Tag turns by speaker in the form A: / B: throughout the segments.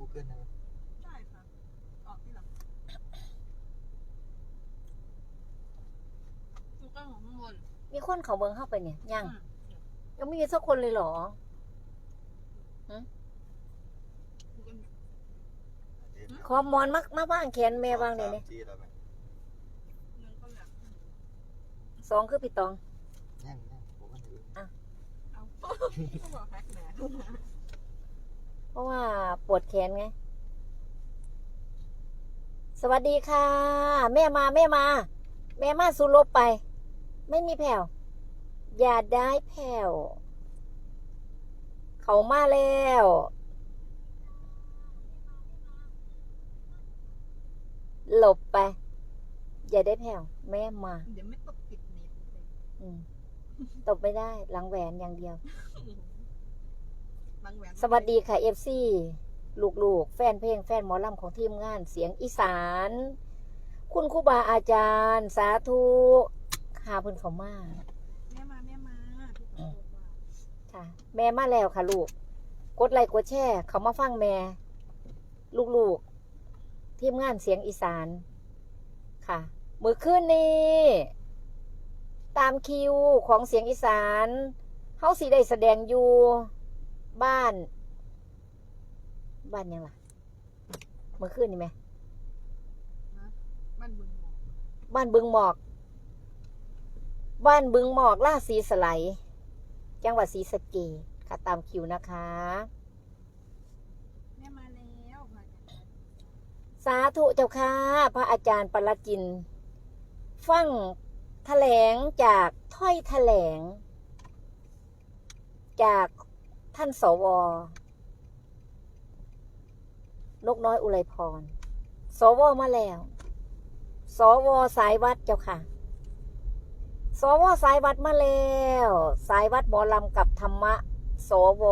A: Google นะ
B: ได้ค่ะออกที่หลังดูกล้องของข้างบน
C: มีคนเขาเบิ่งเข้าไปเนี่ยยัง
B: อืม
C: ยังไม่มีสักคนเลยเหรอ
B: ดูกัน
C: ขอมอนมามาบ้างแขนแม่บ้างเลยเนี่ย
A: จีแล้วไหม
B: เงินก็หลัก
C: สองคือพี่ตอง
A: ยังยังผมว่าถือ
B: เอาก็บอกแพ็คแหน
C: เพราะว่าปวดแขนไง สวัสดีค่ะ แม่มาแม่มา แม่มาสุรบไป ไม่มีแผ่ว อย่าได้แผ่ว เขามาแล้วหลบไป อย่าได้แผ่ว แม่มา
B: เดี๋ยวไม่ตกติดเน็ตเลย
C: อืมตบไม่ได้หลังแหวนอย่างเดียว
B: บางแหวน
C: สวัสดีค่ะเอฟซีลูกๆ แฟนเพลงแฟนหมอลำของทีมงานเสียงอีสาน คุณครูบาอาจารย์ สาธุหาเพิ่นเขามา
B: แม่มาแม่มาพี่ขอโทษว่า
C: ค่ะ แม่มาแล้วค่ะลูก กดไลค์กดแชร์เขามาฟังแม่ ลูกๆ ทีมงานเสียงอีสาน ค่ะ มือขึ้นนี้ตามคิวของเสียงอีสานเฮาสิได้แสดงอยู่ บ้าน บ้านยังล่ะเมื่อคืนนี่ไหม
B: นะบ้านบึงหมอก
C: บ้านบึงหมอก บ้านบึงหมอกล่าสีสไลด์จังหวัดศรีสะเกษค่ะตามคิวนะคะ
B: แม่มาแล้วค่ะ
C: สาธุเจ้าค่ะพระอาจารย์ปรจิน ฟังแถลงจากถ้อยแถลง จาก ท่านสวนกน้อยอุไรพร สวมาแล้ว สวสายวัดเจ้าค่ะ สวสายวัดมาแล้ว สายวัดหมอลำกับธรรมะ สว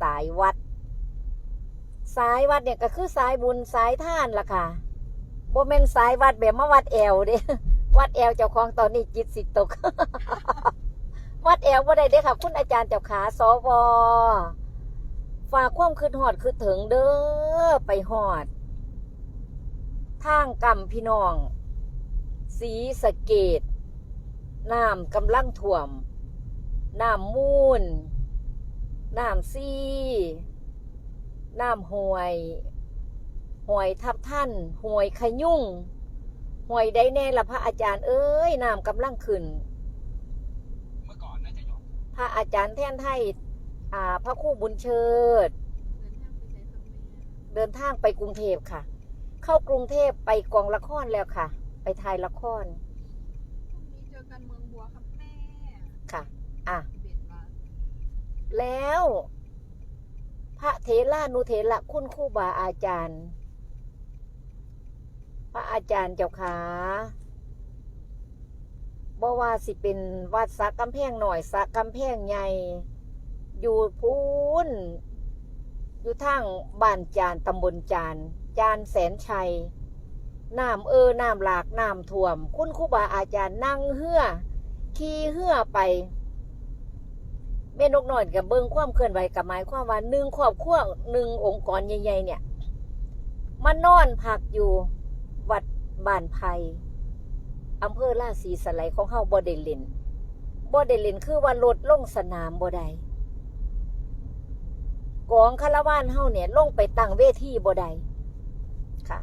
C: สายวัด สายวัดเนี่ยก็คือสายบุญสายท่านล่ะค่ะโบเมนสายวัดแบบมาวัดแอวเด้วัดแอวเจ้าของตอนนี้จิตสิตก วัดแอลวบ่ได้เด้ค่ะ คุณอาจารย์เจ้าขาสวฝากความคืดหอดคือถึงเด้อไปหอด ทางกำพี่น้อง สีสะเกดน้ำกำลังท่วม น้ำมูลน้ำซีน้ำหวยหวยทับท่านหวยขยุ่งหวยได้แน่ละพระอาจารย์เอ้ยน้ำกำลังขึ้น
D: เมื่อก่อนน่าจะยก
C: พระอาจารย์แท่นไทยอ่าพระครู่บุญเชิด
B: เดินทางไปใช้คำแม่
C: เดินทางไปกรุงเทพค่ะ เข้ากรุงเทพไปกองละครแล้วค่ะ ไปถ่ายละคร
B: พรุ่งนี้เจอกันเมืองบัวครับแม่
C: ค่ะ อะ
B: เบ็ดมา
C: แล้ว พระเถรานุเถระคุณครูบาอาจารย์ พระอาจารย์เจ้าขา บ่ว่าสิเป็นวัดสักกำแพงหน่อยสักกำแพงใหญ่ อยู่พูนอยู่ทางบ้านจานตำบลจาน จานแสนชัยน้ำเออน้ำหลากน้ำท่วม คุณครูบาอาจารย์นั่งเหือขี่เหือไปแม่นกน้อยกับเบิ้งความเคลื่อนไหวกับหมายความว่าหนึ่งครอบครัวหนึ่งองค์กรใหญ่ๆเนี่ย มานอนพักอยู่วัดบ้านไผ่ อำเภอราศีสไลของเฮาบ่ได้เล่นบ่ได้เล่นคือว่ารถลงสนามบ่ได้กองคาราวานเฮาเนี่ยลงไปตั้งเวทีบ่ได้ค่ะ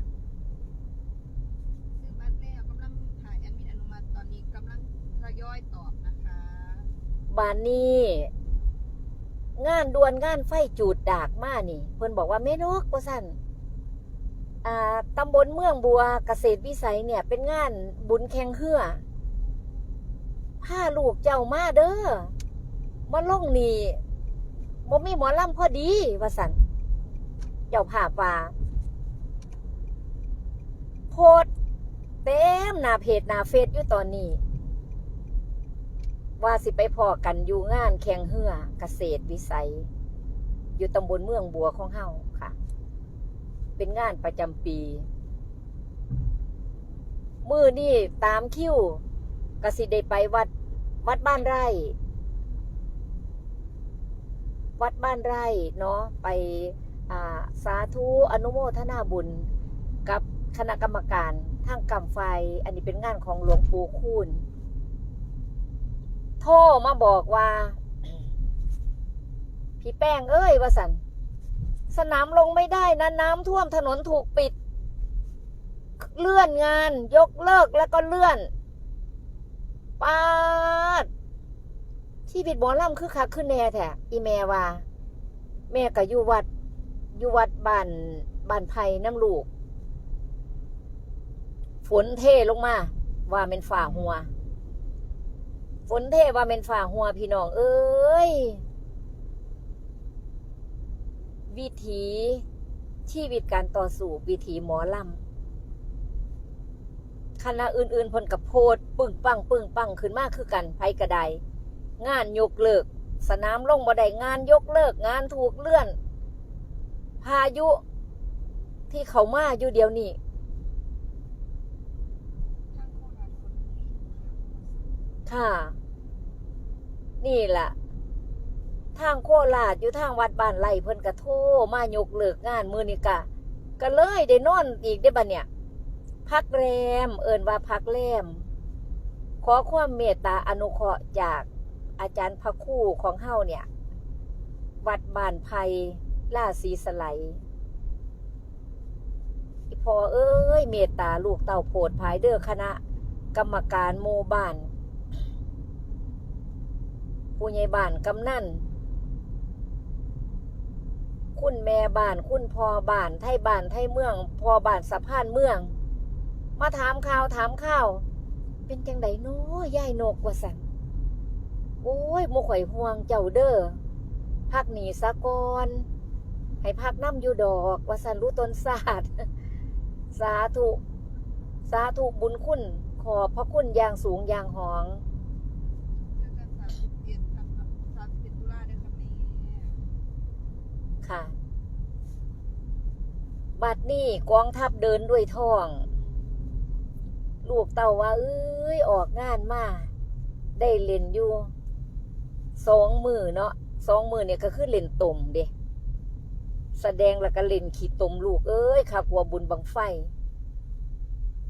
B: ซื้อบัตรแล้วกำลังถ่ายแอดมินอนุมัติตอนนี้กำลังทยอยตอบนะคะ
C: บานนี้ งานดวนงานไฟจูดดากมานี่ เพิ่นบอกว่าแม่นกว่าสั่นอ่า ตำบลเมืองบัวเกษตรวิสัยเนี่ย เป็นงานบุญแข่งเฮือผ้าลูกเจ้ามาเด้อมาล่งนี่บ่มีหมอลำพอดีว่าสันเจ้าภาพว่าโพดเต็มหน้าเพจหน้าเฟซอยู่ตอนนี้ ว่าสิไปพอกันอยู่งานแข่งเฮือเกษตรวิสัย อยู่ตำบลเมืองบัวของเฮา เป็นงานประจำปี มือนี่ตามคิวกสิได้ไปวัด วัดบ้านไร่ วัดบ้านไร่เนาะไปอ่าสาธุอนุโมทนาบุญ กับคณะกรรมการทางกรรมไฟ อันนี้เป็นงานของหลวงปู่คูณโทรมาบอกว่า พี่แป้งเอ้ยว่าสัน สนามลงไม่ได้นะน้ำท่วมถนนถูกปิด เลื่อนงาน ยกเลิกแล้วก็เลื่อนปาดที่ผิดหมอลำคือคักขึ้นแน่แท้อีแม่ว่า แม่ก็อยู่วัดอยู่วัดบ้านบ้านไผ่น้ำลูก ฝนเทลงมา ว่าเป็นฝ่าหัว ฝนเทว่าเป็นฝ่าหัวพี่น้อง เอ้ย วิถีชีวิตการต่อสู้วิถีหมอลำคณะอื่นๆพนกับโพดปึ้งปังปึ้งปังขึ้นมากคือกันไผกระไดงานยกเลิก สนามลงบ่ได้งานยกเลิกงานถูกเลื่อน พายุที่เขามาอยู่เดียวนี้
B: คราชคนนี้
C: ค่ะ นี่ล่ะ ทางโคราชอยู่ทางวัดบ้านไร่เพิ่นกระโทมายกเลิกงานมือนี่กะก็เลยได้นอนอีกได้บัดเนี่ย พักแรม เอินว่าพักแรม ขอความเมตตาอนุเคราะห์จากอาจารย์พระคู่ของเฮาเนี่ย วัดบ้านไผ่ล่าสีสไลพอเอ้ย เมตตาลูกเต่าโพดภายเด้อคณะ กรรมการหมู่บ้านผู้ใหญ่บ้านกำนัน คุณแม่บ้าน คุณพ่อบ้าน ไทยบ้าน ไทยเมือง พ่อบ้านสะพานเมือง มาถามข่าวถามข่าว เป็นจังไดโน้ยายนกว่าสันโอ้ยโมข่อยห่วงเจ้าเด้อพักหนีสะกอนให้พักน้ำอยู่ดอกว่าสันรู้ตนศาสตร์สาธุ สาธุบุญคุณ ขอบพระคุณอย่างสูงอย่างหอง
B: เจอกันสามสิบเอ็ดครับสามสิบเอ็ดตุลาเด้อค่ะแม่
C: ค่ะ บัดนี้กองทัพเดินด้วยท้อง ลูกเต่าว่าเอ้ยออกงานมา ได้เล่นอยู่สองมือเนาะสองมือเนี่ยก็คือเล่นตมเด้แสดงแล้วก็เล่นขีดตมลูกเอ้ยขับหัวบุญบังไฟ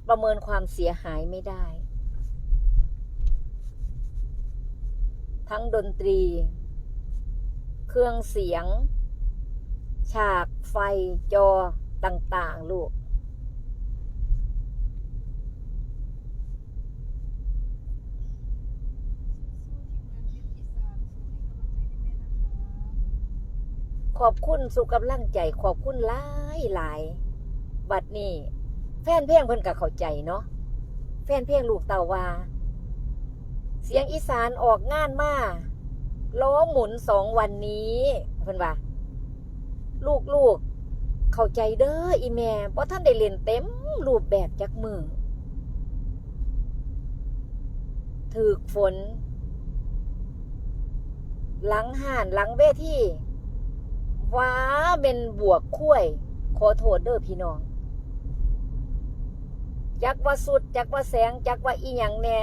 C: ประเมินความเสียหายไม่ได้ ทั้งดนตรี เครื่องเสียง ฉากไฟจอต่าง ๆ ลูก ขอบคุณสุกำลังใจ ขอบคุณหลายหลายบัดนี้ แฟนเพลงเพิ่นก็เข้าใจเนาะแฟนเพลงลูกเต่าวาเสียงอีสานออกงานมาล้อหมุนสองวันนี้เพิ่นว่า ลูกๆเข้าใจเด้ออีแม่เพราะท่านได้เล่นเต็มรูปแบบจักมือถือกฝน หลังห่านหลังเวทีว้าเป็นบวกคุ้ยขอโทษเด้อพี่น้องจักว่าสุดจักว่าแสงจักว่าอีหยังแน่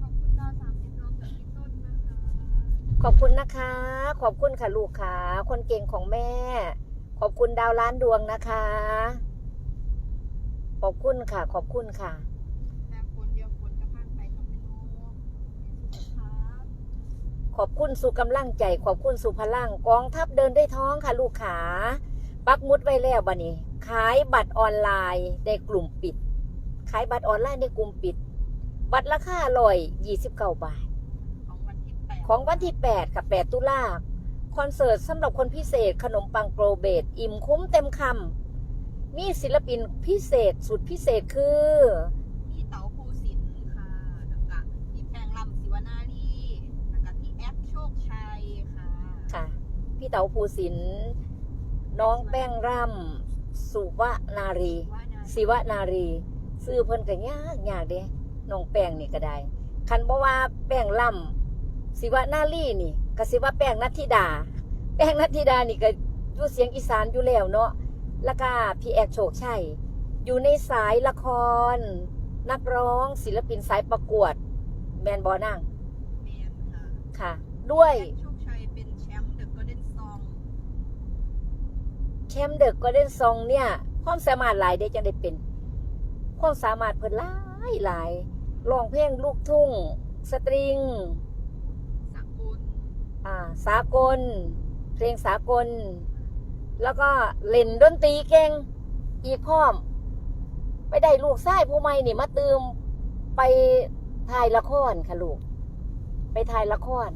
B: ขอบคุณดาวสามสิบดวงจากพี่ต้นนะคะ
C: ขอบคุณนะคะ ขอบคุณค่ะลูกค่ะคนเก่งของแม่ ขอบคุณดาวล้านดวงนะคะ ขอบคุณค่ะ ขอบคุณค่ะ
B: แต่ฝนเดียวฝนกระพันไปทำเป็นโน้เป็นสุขภาพ
C: ขอบคุณสู่กำลังใจ ขอบคุณสู่พลังกองทัพเดินด้วยท้องค่ะ ลูกขาปักหมุดไว้แล้วบัดนี้ ขายบัตรออนไลน์ในกลุ่มปิด ขายบัตรออนไลน์ในกลุ่มปิด บัตรราคาลอยยี่สิบเก้าบาท
B: ของวันที่แปด
C: ของวันที่8กับ8ตุลาคอนเสิร์ตสำหรับคนพิเศษขนมปังโปรเบต อิ่มคุ้มเต็มคำมีศิลปินพิเศษสุดพิเศษคือ
B: พี่เต๋าภูสินทร์ค่ะแล้วก็พี่แปงลำศิวนารีแล้วก็พี่แอปโชคชัยค่ะ
C: ค่ะ พี่เต๋าภูสินทร์น้องแป้งร่ำสุวนารี
B: ว่านะ
C: ศิวนารีซื้อเพิ่นก็ยากยากเด้น้องแป้งนี่ก็ได้คันบ่ว่าแป้งล่ำ ศิวนารีนี่ก็สิว่าแป้งนัทธิดา แป้งนัทธิดานี่ก็อยู่เสียงอีสานอยู่แล้วเนาะแล้วก็พี่แอกโชคชัยอยู่ในสายละคร นักร้องศิลปินสายประกวด แมนบอนั่ง
B: แมนค่ะ
C: ค่ะ ด้วย
B: แอปโชคชัยเป็นแชมป์เดอะโกลเด้นซอง
C: แชมป์เดอะก็เด้นซองเนี่ยความสามารถหลายได้จังได้เป็น ความสามารถเพิ่นหลายหลายร้องเพลงลูกทุ่ง สตริง
B: สักกุล
C: อ่า สากล เพลงสากล แล้วก็เล่นดนตรีเก่งอีกพร้อม ไปได้ลูกชายผู้ใหม่นี่มาตืมไปถ่ายละครค่ะลูก ไปถ่ายละคร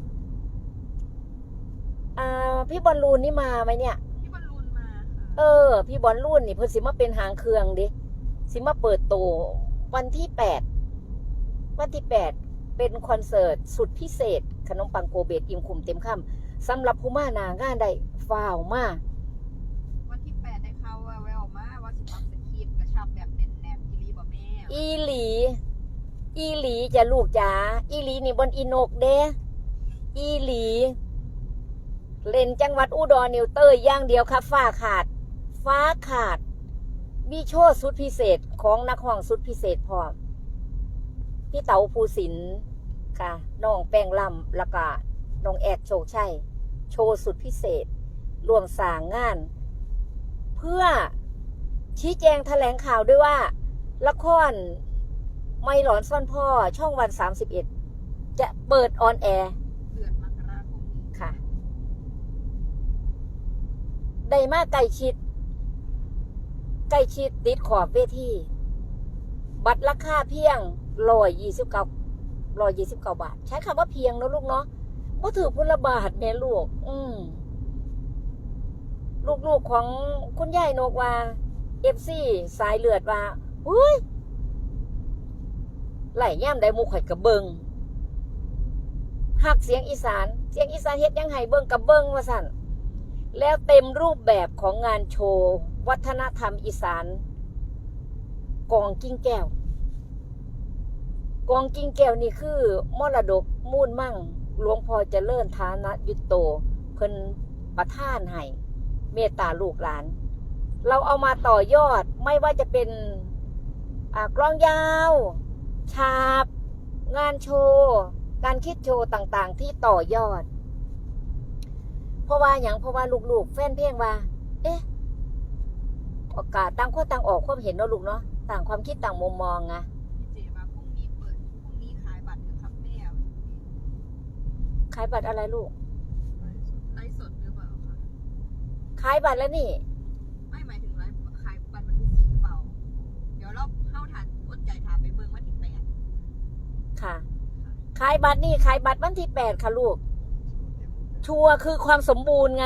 C: อ่าพี่บอลลูนนี่มาไหมเนี่ย
B: ที่บอลลูนมาค่ะ
C: เออ พี่บอลรุ่นนี่เพิ่นสิมาเป็นหางเครื่องเดิสิมาเปิดตัววันที่แปดวันที่แปดเป็นคอนเสิร์ตสุดพิเศษ ขนมปังโกเบตอิ่มคุมเต็มคำสำหรับผู้มานางานได้ฟ้าวมาก
B: วันที่แปดได้เข้าแววๆมาว่าสิปักสคริปต์กระชับแบบแน่นๆอีรีบ่แม่
C: อีหลี อีหลีจะลูกจ๋าอีหลีนี่บนอีนกเด้อีหลี เล่นจังหวัดอุดรนิวเตอร์อย่างเดียวครับฟ้าขาด ฟ้าขาดมีโชว์สุดพิเศษของนักร้องสุดพิเศษพร้อมพี่เต๋าภูสินทร์ ค่ะน้องแป้งลำแล้วก็น้องแอดโชคชัยโชว์สุดพิเศษรวมสางงาน เพื่อชี้แจงแถลงข่าวด้วยว่า ละครไม่หลอนซ่อนพ่อช่องวัน31จะเปิดออนแอร์
B: ค่ะ
C: ได้มาใกล้ชิดใกล้ชิดติดขอบเวที บัตรราคาเพียงร้อยยี่สิบเก้า ร้อยยี่สิบเก้าบาท ใช้คำว่าเพียงนะลูกเนาะบ่ถือพุละบาทแม่ลูก อืมลูกๆของคุณยายนกว่าเอฟซีสายเลือดว่าอุ้ยไหลย่ามได้มูข่อยกระเบิงหักเสียงอีสาน เสียงอีสานเฮ็ดยังไงเบิงกับเบิงว่าสั่นแล้วเต็มรูปแบบของงานโชว์ วัฒนธรรมอีสาน กองกิ้งแก้ว กองกิ้งแก้วนี่คือมรดกมูลมั่งหลวงพ่อเจริญฐานะยุตโต เพิ่นประท่านให้เมตตาลูกหลาน เราเอามาต่อยอดไม่ว่าจะเป็นกลองยาว ฉาบ งานโชว์ การคิดโชว์ต่างๆ ที่ต่อยอด เพราะว่าอย่างเพราะว่าลูกๆ แฟนเพลงว่า เอ๊ะโอกาสต่างคนต่างออกความเห็นเนาะลูกเนาะต่างความคิดต่างมุมมองไง
B: พี่เจว่าพรุ่งนี้เปิดพรุ่งนี้ขายบัตรนะครับแม่
C: ขายบัตรอะไรลูก
B: ไลฟ์สดหรือเปล่าคะ
C: ขายบัตรแล้วนี่
B: ไม่หมายถึงไลฟ์ขายบัตรวันที่สี่หรือเปล่า เดี๋ยวเราเข้าทันอดใจถามไปเบิ่งวันที่แปด
C: ค่ะ ขายบัตรนี่ขายบัตรวันที่แปดค่ะลูกชัวร์คือความสมบูรณ์ไง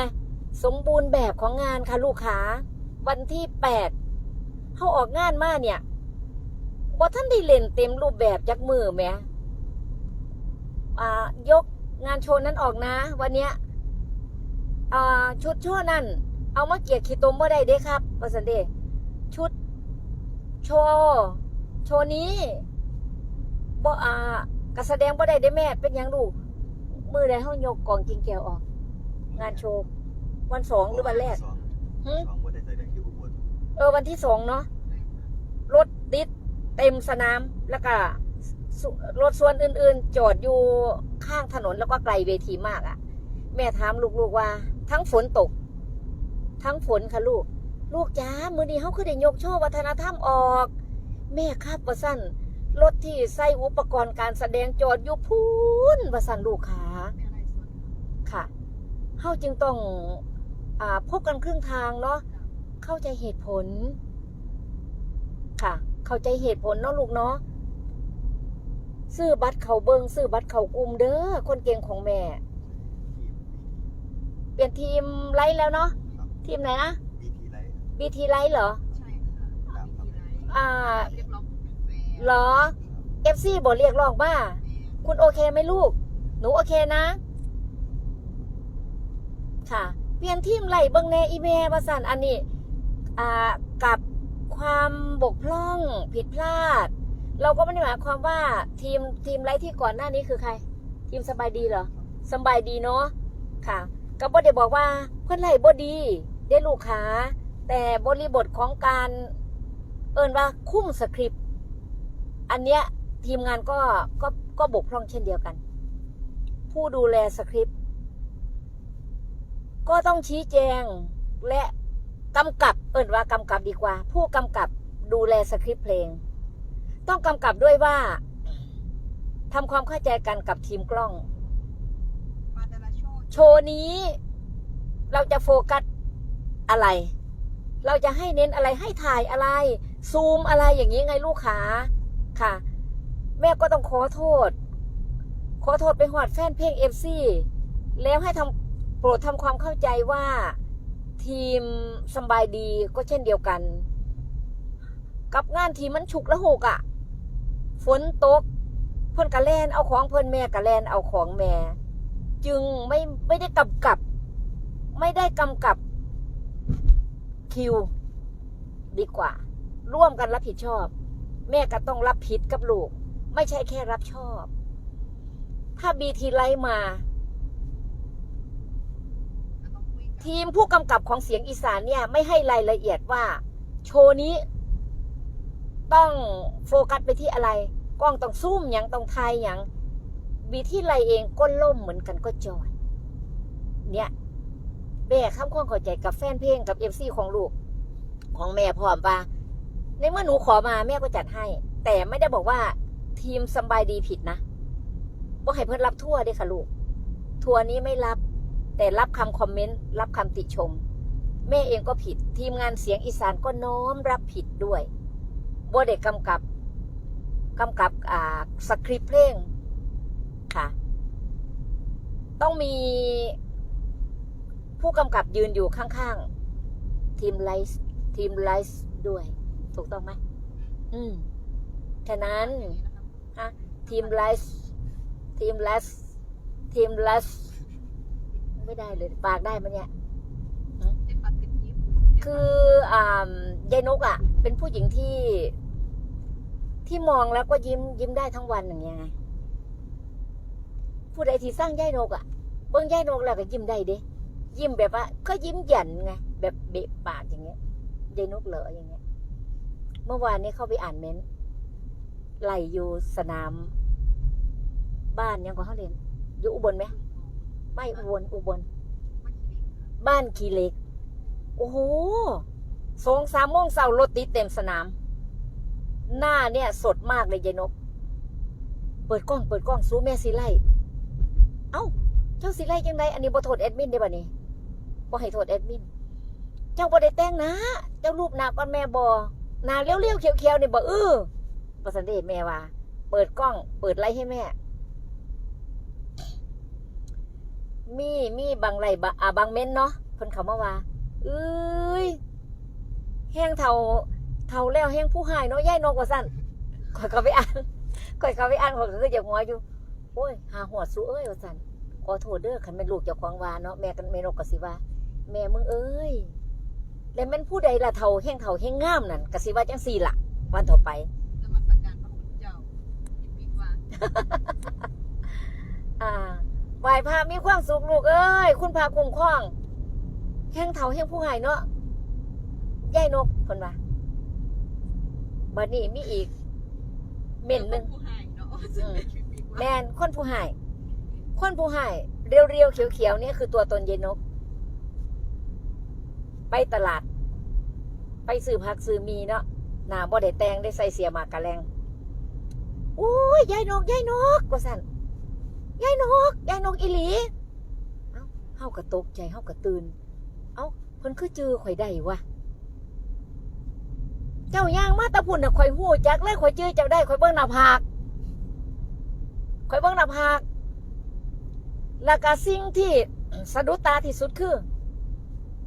C: สมบูรณ์แบบของงานค่ะลูกค้าวันที่แปดเขาออกงานมาเนี่ยบ่ท่านได้เล่นเต็มรูปแบบจากมือแหมอ่ายก งานโชว์นั้นออกนะ วันเนี้ยอ่าชุดโชว์นั่น เอามาเกียร์ขีดตมบ่ได้เด้ครับว่าสันเดชุด โชว์โชว์นี้บ่อ่ากระแสดงบ่ได้เด้แม่ เป็นหยังลูกมือใดเฮายกกองกิงแก้วออก งานโชว์วันสองหรือวันแรก
A: สอง
C: หึ
A: สองวันได้แสดงอยู่อุบล
C: เออวันที่สองเนาะรถติดเต็มสนามแล้วก็สุรถส่วนอื่นๆ จอดอยู่ ข้างถนนแล้วก็ไกลเวทีมากอะ่ะ แม่ถามลูกๆว่า ทั้งฝนตก ทั้งฝนค่ะลูก ลูกจ้ามือนี้เขาคือได้ยกโชว์วัฒนธรรมออก แม่ครับประสั้นรถที่ใส่อุปกรณ์การแสดงจอดอยู่พูนประสันลูกขาค่ะเฮาจึงต้องอ่าพบกันครึ่งทางเนาะเข้าใจเหตุผล ค่ะ เข้าใจเหตุผลเนาะลูกเนาะ ซื้อบัตรเขาเบิงซื้อบัตรเขากลุ่มเด้อคนเก่งของแม่
A: ทีม
C: เปลี่ยนทีมไลท์แล้วเนาะ
A: ครับ
C: ทีมไหนนะ
A: บีทีไลท์
C: BT ไลท์เหรอ
B: ใช่ค่ะ
A: ตามครับ
B: มีไลฟ์
C: อ่า
B: เรียกร้องเป็นแฟน
C: เหรอ FC บอกเรียกร้องว่า
B: แม่
C: คุณโอเคไหมลูก หนูโอเคนะ ค่ะ เปลี่ยนทีมไล่เบิ้งแน่อีเมลประสานอันนี้ อ่า กับความบกพร่องผิดพลาด เราก็ไม่ได้หมายความว่าทีมทีมไล่ที่ก่อนหน้านี้คือใคร ทีมสบายดีเหรอสบายดีเนาะค่ะก็บ่ได้บอกว่าเพื่อนไล่บ่ดีได้ลูกค้า แต่บริบทของการเอินว่าคุ้มสคริปต์อันเนี้ยทีมงานก็ก็ก็บกพร่องเช่นเดียวกัน ผู้ดูแลสคริปต์ก็ต้องชี้แจงและกำกับเอินว่ากำกับดีกว่า ผู้กำกับดูแลสคริปต์เพลง ต้องกำกับด้วยว่าทำความเข้าใจกันกับทีมกล้อง
B: ปาแต่ละโชว์
C: โชว์นี้ เราจะโฟกัสอะไร เราจะให้เน้นอะไรให้ถ่ายอะไร ซูมอะไรอย่างนี้ไงลูกค้าค่ะ แม่ก็ต้องขอโทษ ขอโทษไปหอดแฟนเพลงเอฟซีแล้วให้ทำโปรดทำความเข้าใจว่าทีมสำบายดีก็เช่นเดียวกัน กับงานทีมมันฉุกละหกอะ่ะ ฝนตกเพิ่อนกะแลนเอาของเพิ่อนแม่กะแลนเอาของแม่ จึงไม่ไม่ได้กำกับ ไม่ได้กำกับคิว ดีกว่า ร่วมกันรับผิดชอบ แม่ก็ต้องรับผิดกับลูก ไม่ใช่แค่รับชอบ ถ้าบีทีไลท์มา ทีมผู้กำกับของเสียงอีสานเนี่ย ไม่ให้รายละเอียดว่า โชว์นี้ ต้องโฟกัสไปที่อะไร กล้องต้องซูมอย่างต้องไทยอย่างบีที่ไรเองก็ล่มเหมือนกันก็จอย เนี่ยแม่ข้ามข้องเข้าใจกับแฟนเพลงกับเอฟซีของลูก ของแม่พร้อมปะในเมื่อหนูขอมาแม่ก็จัดให้ แต่ไม่ได้บอกว่าทีมสบายดีผิดนะว่าให้เพิ่นรับทั่วเด้ค่ะลูก ทัวร์นี้ไม่รับ แต่รับคำคอมเมนต์รับคำติชม แม่เองก็ผิด ทีมงานเสียงอีสานก็น้อมรับผิดด้วย บ่เด็กกำกับกำกับอ่าสคริปต์เพลงค่ะ ต้องมีผู้กำกับยืนอยู่ข้างๆ ทีมไลฟ์ทีมไลฟ์ด้วย ถูกต้องไหมอืมฉะนั้น
B: นะ
C: ทีมไลฟ์ทีมไลฟ์ทีมไลฟ์ไม่ได้เลย ปากได้มันเนี่ย คืออ่ายายนกอะ เป็นผู้หญิงที่ที่มองแล้วก็ยิ้มยิ้มได้ทั้งวันอย่างเงี้ยไงผู้ใดที่สร้างยายนกอะเบิ้งยายนกแล้วก็ยิ้มได้เด้ยิ้มแบบว่าก็ยิ้มหยันไงแบบเบะปากอย่างเงี้ยยายนกเหลออย่างเงี้ย เมื่อวานนี้เข้าไปอ่านเม้นต์ไหลอยู่สนาม บ้านยังก็เขาเรียนอยู่อุบลไหมไม่อุบลอุบล บ้านคีเล็ก โอ้โห สองสามโมงเสารถติดเต็มสนาม หน้าเนี่ย สดมากเลยยายนก เปิดกล้องเปิดกล้องสู้แม่สีไล่เอ้า เจ้าสีไล่ยังไงอันนี้บ่โทษแอดมินได้บ่นี่บ่ให้โทษแอดมิน เจ้าบ่ได้แต่งนะ เจ้ารูปหน้าก่อนแม่บ่หน้าเลี้ยวๆเขียวๆนี่บ่เออประสันเดชแม่ว่า เปิดกล้อง เปิดไลท์ให้แม่มีมีบางไรบะอ่าบางเม้นเนาะเพิ่นเขามาว่าเอ้ย แห้งเท่าเท่าแล้วแห้งผู้หายเนาะย่ายนกว่าสั่นข่อยก็ไปอ่านข่อยก็ไปอ่านข่อยก็คืออย่างหัวอยู่โอ้ยหาหัวสู้เอ้ยว่าสั่นขอโทษเด้อคันเป็นลูกเจ้าของว่าเนาะแม่กันแม่นกก็สิว่า แม่มึงเอ้ยแล้วแม่นผู้ใดล่ะเท่าแห้งเท่าแห้งงามนั่นก็สิว่าจังซี่ล่ะวันต่อไป
B: นมัสการพระคุณเจ้ายิบวิงว่า
C: อ่าไหวพระมีความสุขลูกเอ้ยคุณพาคุ้มครองแห้งเถาแห้งผู้ใหายเนาะ ยายนกคนว่าบัดนี้มีอีกเม่นหนึ่ง
B: ผู้ให้เนาะ
C: อืมแมนคนผู้ใหายคนผู้ใหายเรียวๆเขียวๆเนี่ยคือตัวตนยายนก ไปตลาด ไปซื้อผักซื้อมีเนาะหน้าบ่ได้แต่งได้ใส่เสียหมากกะแรงโอ้ยยายนกยายนกว่าสั่นยายนกยายนกอีหลีเอ้าเฮาก็ตกใจเฮาก็ตื่นเอ้าเพิ่นคือจือข่อยได้วะ เจ้าย่างมาแตะพุ่นน่ะข่อยฮู้จักเลยข่อยจื้อเจ้าได้ข่อยเบิ่งหน้าผากข่อยเบิ่งหน้าผากแล้วก็สิ่งที่สะดุดตาที่สุดคือ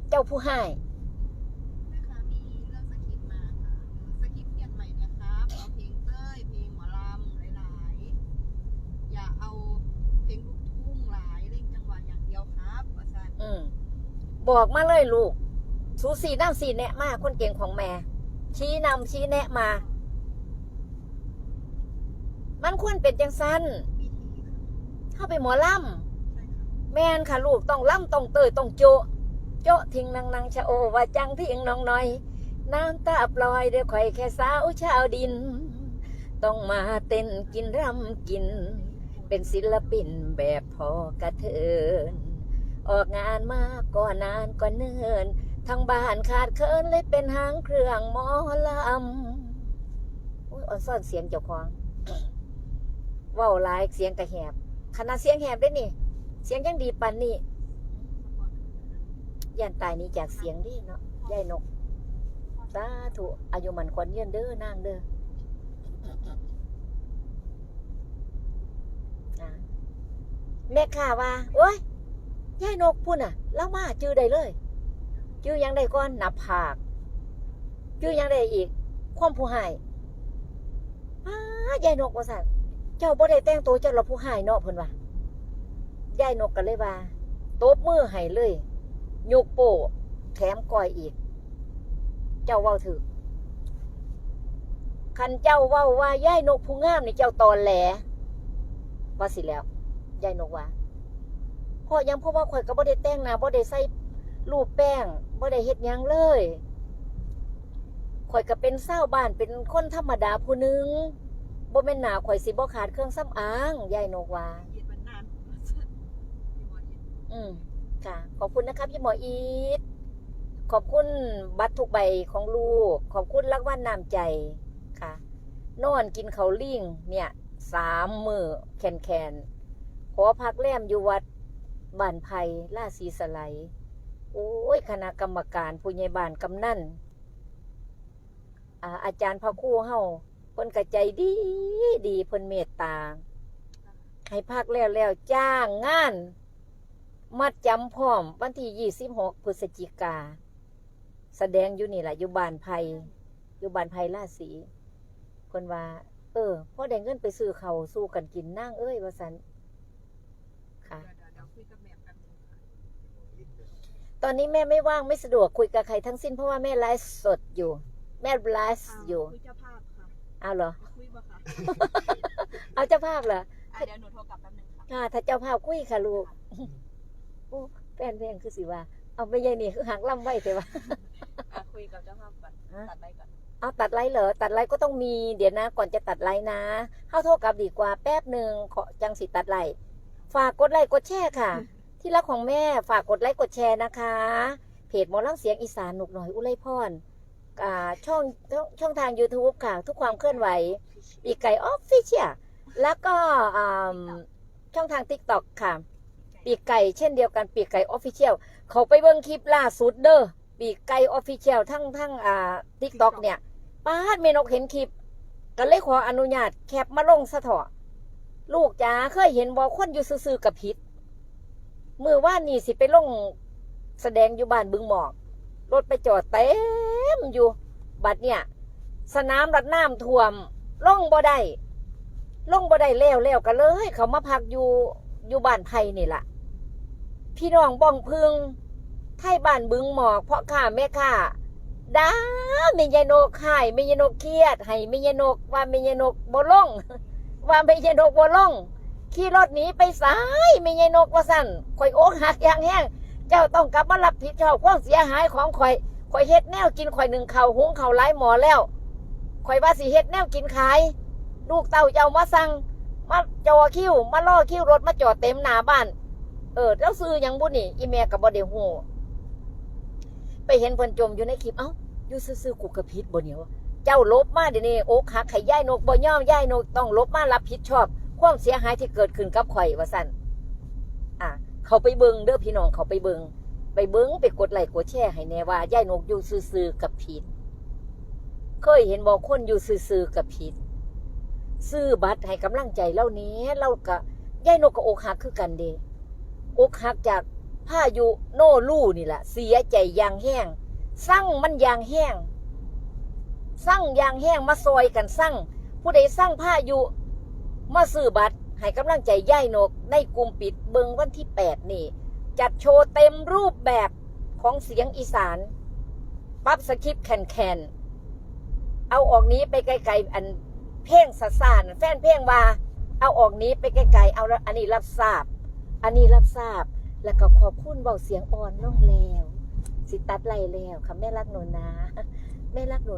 C: เจ้าผู้ให้
B: แม่คะมีเรื่องสคริปต์มาค่ะสคริปต์เขียนใหม่นะครับเอาเพลงเต้ยเพลงหมอลำหลายๆอย่าเอาเพลงลูกทุ่งหลายเร่งจังหวะอย่างเดียวครับว่าซั่น
C: อืมบอกมาเลยลูกสูสีน้ำสีแนะมาคนเก่งของแม่ ชี้นำชี้แนะมา มันควรเป็นจังสั้นเข้าไปหมอล่ำแม่นค่ะลูกต้องล่ำต้องเตยต้องโจโจะทิ้งนางนางชะโอว่าจังทิ้งน้องน้อยน้ำตาปลอยเดี๋ยวข่อยแค่สาวชาวดิน ต้องมาเต้นกินรำกิน เป็นศิลปินแบบพอกระเทินออกงานมาก็นานก็เนิ่น ทางบ้านขาดเคินเลยเป็นหางเครื่องหมอลำโอ้ยอ่อนซ่อนเสียงเจ้าของว้าลายเสียงกระแหบขนาดเสียงแหบได้นี่ เสียงยังดีปันนี่ยันตายนี้จากเสียงดิเนาะยายนกสาธุอายุมันควันเยืนเด้อนางเด้อแม่ข่าว่าโอ้ยยายนกพุ่นอะ แล้วมาจือได้เลย จื้อยังได้ก่อนหนับผากจื้อยังได้อีก ความผู้หายอ้ายายนกว่าสั่นเจ้าบ่ได้แต่งตัวเจ้าเราผู้หายเนาะเพิ่นว่ายายนกก็เลยว่าตบมือให้เลยยุกโป้แถมก้อยอีก เจ้าเว้าถือคันเจ้าเว้าว่ายายนกผู้งามนี่เจ้าตอนแหลว่าสิแล้วยายนกว่าพราะยังเพราะว่าข่อยก็บ่ได้แต่งหน้าบ่ได้ใส่ รูปแป้งบ่ได้เฮ็ดหยังเลยข่อยก็เป็นเศร้าบ้านเป็นคนธรรมดาผู้หนึงบ่แม่นหนาข่อยสิบ่ขาดเครื่องสำอางยายนกว่า
B: เย็นมันนานอยู่บ่เย็น
C: อืมค่ะ ขอบคุณนะครับพี่หมออีทขอบคุณบัตรทุกใบของลูก ขอบคุณรางวัลนำใจค่ะ นอนกินเขาวลิงเนี่ยสามมือแคนแคนๆขอพักแรมอยู่วัดบ้านไผ่ล่าสีสไล โอ้ยคณะกรรมการผู้ใหญ่บ้านกำนันอาอาจารย์พระครู่เฮาเพิ่นกระใจดีดีเพิ่นเมตตา ให้พักแล้วแล้วจ้างงาน มัดจำพร้อม วันที่ยี่สิบหกพฤศจิกา แสดงอยู่นี่แหละอยู่บ้านไผ่อยู่บ้านไผ่ล่าสีคนว่า เออพ่อได้เงินไปซื้อเขาสู้กันกินนั่งเอ้ยว่าสันค่ะ ตอนนี้แม่ไม่ว่างไม่สะดวกคุยกับใครทั้งสิ้นเพราะว่าแม่ไลฟ์สดอยู่ แม่ไลฟ์อยู่
B: คุยเจ้าภาพค่ะ
C: เอาเหรอ
B: คุยบ่ค่ะ
C: เอาเจ้าภาพเหรอ
B: อะเดี๋ยวหนูโทรกลับแป๊บนึงค่ะ
C: ค่ะถ้าเจ้าภาพคุยค่ะลูกโอ้แฟนเพลงคือสิว่า เอาไม่ใช่นี่คือหักล่ำไว้แต่ว่า
B: อะคุยกับเจ้าภาพก่อน
C: ฮะ
B: ตัดไปก่อน
C: เอาตัดไลท์เหรอตัดไลท์ก็ต้องมีเดี๋ยวนะ ก่อนจะตัดไลท์นะเข้าโทรกลับดีกว่าแป๊บหนึ่งขอจังสิตัดไลท์ฝากกดไลค์กดแชร์ค่ะ ที่รักของแม่ฝากกดไลค์กดแชร์นะคะ เพจหมอลังเสียงอีสานหนุกหน่อยอุไรพรอ่าช่องช่องช่องทาง YouTube ค่ะ ทุกความเคลื่อนไหวปีกไก่ออฟฟิเชียลแล้วก็อ่าช่องทาง TikTok ค่ะ ปีกไก่เช่นเดียวกันปีกไก่ออฟฟิเชียลเขาไปเบิ่งคลิปล่าสุดเด้อปีกไก่ออฟฟิเชียลทั้งทั้งอ่า TikTok เนี่ยป้าดเมนกเห็นคลิป ก็เลยขออนุญาตแคปมาลงสะเถอะลูกจ๋าเคยเห็นบอคนอยู่ซื่อๆกับพิษ มือว่านนี่สิไปลงแสดงอยู่บ้านบึงหมอก รถไปจอดเต็มอยู่ บัดเนี่ย สนามรัดน้ำท่วมล่องบ่ได้ล่องบ่ได้แล้วแล้วก็เลย เขามาพักอยู่อยู่บ้านไผ่นี่ล่ะ พี่น้องบ้องพึงไทยบ้านบึงหมอก เพราะข้าแม่ข้าด่าเมยายนกหายเมยายนกเครียดให้เมยายนกว่าเมยายนกบ่ลงว่าเมยายนกบ่ลง ขี่รถหนีไปสายเมยายนกว่าสั่นข่อยโอกหักอย่างแห้งเจ้าต้องกลับมารับผิดชอบความเสียหายของข่อยข่อยเฮ็ดแนวกินข่อยหนึ่งเข่าหุงเข่าไร้หมอแล้วข่อยว่าสิเฮ็ดแนวกินขาย ลูกเต่าเจ้ามาสั่งมาจอคิวมาล่อคิวรถมาจอดเต็มหน้าบ้าน เออแล้วซื้อยังบุนี่อีเมกับบ่ได้ฮู้ไปเห็นเพิ่นจมอยู่ในคลิปเอ้าอยู่ซื่อๆกูกระพิดบ่เนียวเจ้าลบมาเดี๋ยวนี้โอกหักไข่ย่ายนกบ่ย่อมย่ายนกต้องลบมารับผิดชอบ ความเสียหายที่เกิดขึ้นกับข่อยว่าซั่นอะ เขาไปเบิงเด้อพี่น้องเขาไปเบิงไปเบิงไปกดไลค์กดแชร์ให้แน่ว่าย่ายนกอยู่ซื่อๆกับผิด เคยเห็นบอกคนอยู่ซื่อๆกับผิด ซื้อบัตรให้กำลังใจเล่านี้เราก็ย่ายนกก็อกหักคือกันเดอกหักจากพายุโนลู่นี่แหละเสียใจยางแห้งสั่งมันยางแห้งสั่งยางแห้งมาซอยกันสั่งผู้ใดสั่งพายุ มาซื้อบัตรให้กำลังใจย่ายนก ในกลุ่มปิดเบิงวันที่แปดนี่ จัดโชว์เต็มรูปแบบของเสียงอีสานปรับสคริปต์แคนๆเอาออกนี้ไปไกลๆอันเพลงสะสานแฟนเพลงว่า เอาออกนี้ไปไกลๆเอาอันนี้รับทราบ อันนี้รับทราบ แล้วก็ขอบคุณเบาเสียงอ่อนลงแล้ว สิตัดไล่แล้วค่ะแม่รักหนูนะแม่รักหนู